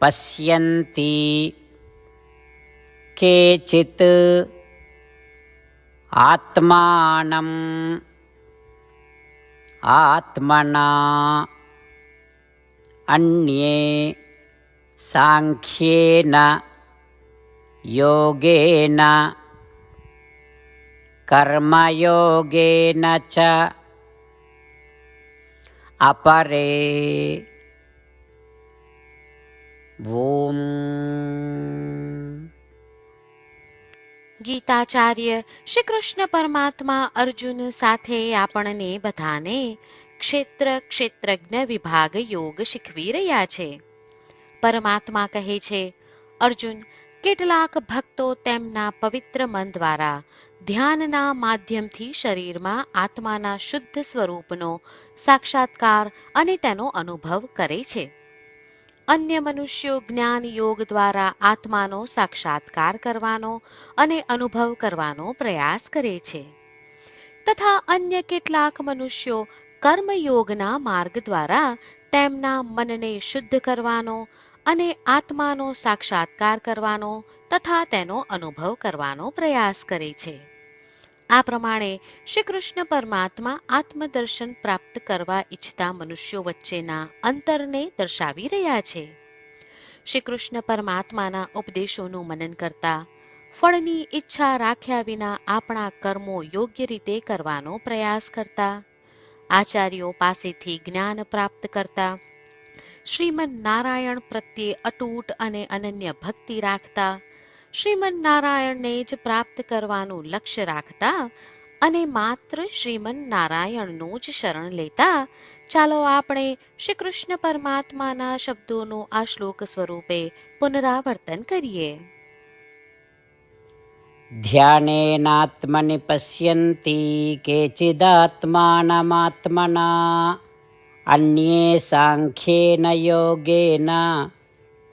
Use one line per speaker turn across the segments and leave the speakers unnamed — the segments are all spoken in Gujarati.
पश्यन्ति। केचित् आत्मानम् आत्मना अन्ये साङ्ख्येन योगेन कर्मयोगेन च अपरे भूम्
ગીતાચાર્ય શ્રી કૃષ્ણ પરમાત્મા અર્જુન સાથે આપણને બધાને ક્ષેત્ર ક્ષેત્રજ્ઞ વિભાગ યોગ શીખવી રહ્યા છે. પરમાત્મા કહે છે, અર્જુન, કેટલાક ભક્તો તેમના પવિત્ર મન દ્વારા ધ્યાનના માધ્યમથી શરીરમાં આત્માના શુદ્ધ સ્વરૂપનો સાક્ષાત્કાર અને તેનો અનુભવ કરે છે. અન્ય મનુષ્યો જ્ઞાન યોગ દ્વારા આત્માનો સાક્ષાત્કાર કરવાનો અને અનુભવ કરવાનો પ્રયાસ કરે છે. તથા અન્ય કેટલાક મનુષ્યો કર્મયોગના માર્ગ દ્વારા તેમના મનને શુદ્ધ કરવાનો અને આત્માનો સાક્ષાત્કાર કરવાનો તથા તેનો અનુભવ કરવાનો પ્રયાસ કરે છે. આ પ્રમાણે શ્રી કૃષ્ણ પરમાત્મા આત્મદર્શન પ્રાપ્ત કરવા ઈચ્છતા મનુષ્યો વચ્ચેના અંતરને દર્શાવી રહ્યા છે. શ્રી કૃષ્ણ પરમાત્માના ઉપદેશોનું મનન કરતા ફળની ઈચ્છા રાખ્યા વિના આપણા કર્મો યોગ્ય રીતે કરવાનો પ્રયાસ કરતા, આચાર્યો પાસેથી જ્ઞાન પ્રાપ્ત કરતા, શ્રીમન નારાયણ પ્રત્યે અટૂટ અને અનન્ય ભક્તિ રાખતા શ્રીમન નારાયણને જ પ્રાપ્ત કરવાનું લક્ષ્ય રાખતા અને માત્ર શ્રીમન નારાયણનું જ શરણ લેતા, ચાલો આપણે શ્રી કૃષ્ણ પરમાત્માના શબ્દોનું આ શ્લોક સ્વરૂપે પુનરાવર્તન કરીએ.
ધ્યાનેનાત્મનિ પશ્યન્તિ કેચિદાત્માનમાત્મના, અન્યે સાંખ્યેન યોગેના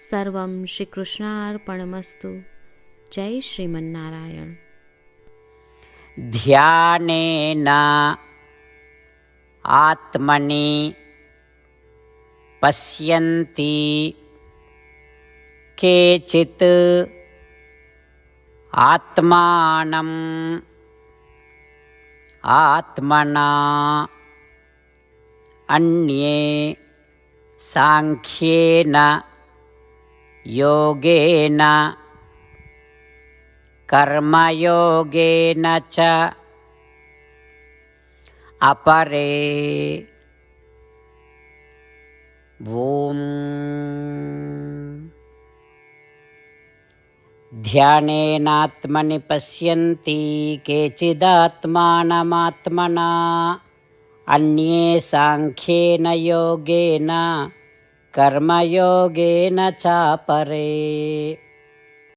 सर्वं श्रीकृष्णार्पणमस्तु। जय श्रीमन्नारायण।
ध्यानेन आत्मनि पश्यन्ति केचित् आत्मानम् आत्मना अन्ये साङ्ख्येन योगेन कर्मयोगेन च अपरे ॐ ध्यानेनात्मनि पश्यन्ति केचिदात्मानमात्मना अन्ये साङ्ख्येन योगेन कर्मयोगेन चापरे